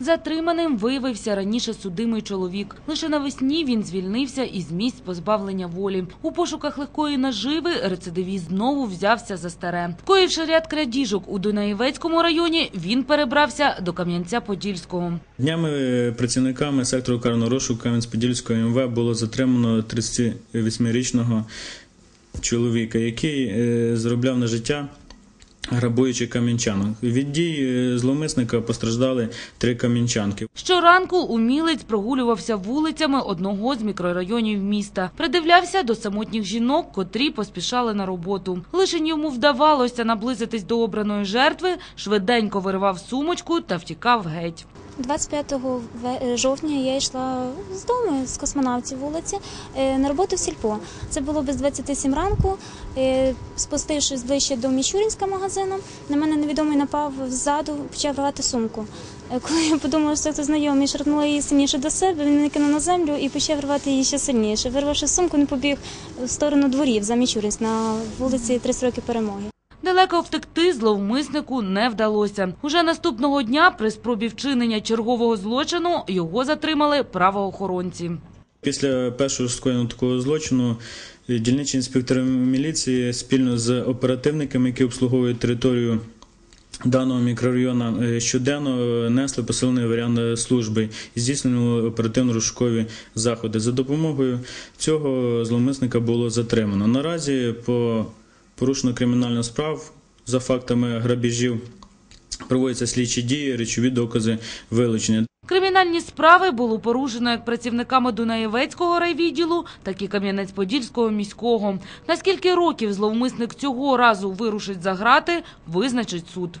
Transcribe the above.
Затриманим виявився раніше судимий чоловік. Лише навесні він звільнився із місць позбавлення волі. У пошуках легкої наживи рецидивіст знову взявся за старе. Коївши ряд крадіжок у Дунаєвецькому районі, він перебрався до Кам'янця-Подільського. Днями е, працівниками сектору карного розшуку Кам'янець-Подільського МВ було затримано 38-річного чоловіка, який е, заробляв на життя. Грабуючи кам'янчанок. Від дій е, зловмисника постраждали три кам'янчанки. Щоранку умілець прогулювався вулицями одного з мікрорайонів міста. Придивлявся до самотніх жінок, котрі поспішали на роботу. Лише йому вдавалося наблизитись до обраної жертви, швиденько виривав сумочку та втікав геть. 25 ве- жовтня я йшла з дому з космонавтів вулиці е, на роботу в сільпо. Це було без 27 ранку. Е, Спустившись ближче до Мічурінська магазину, на мене невідомий напав ззаду, почав рвати сумку. Е, Коли я подумала, що це знайомий, шарпнула її сильніше до себе, він мене кинув на землю і почав рвати її ще сильніше. Вирвавши сумку, він побіг в сторону дворів за Мічурінськ на вулиці 30 років перемоги. Далеко втекти зловмиснику не вдалося. Уже наступного дня при спробі вчинення чергового злочину його затримали правоохоронці. Після першого скоєного такого злочину е, дільничі інспектори міліції спільно з оперативниками, які обслуговують територію даного мікрорайону, е, щоденно е, несли посилений варіант служби і здійснювали оперативно-розшукові заходи. За допомогою цього зловмисника було затримано. Наразі по порушено кримінальну справу за фактами грабіжів. Проводяться слідчі дії, речові докази вилучення. Кримінальні справи було порушено як працівниками Дунаєвецького райвідділу, так і Кам'янець-Подільського міського. Наскільки років зловмисник цього разу вирушить за грати, визначить суд.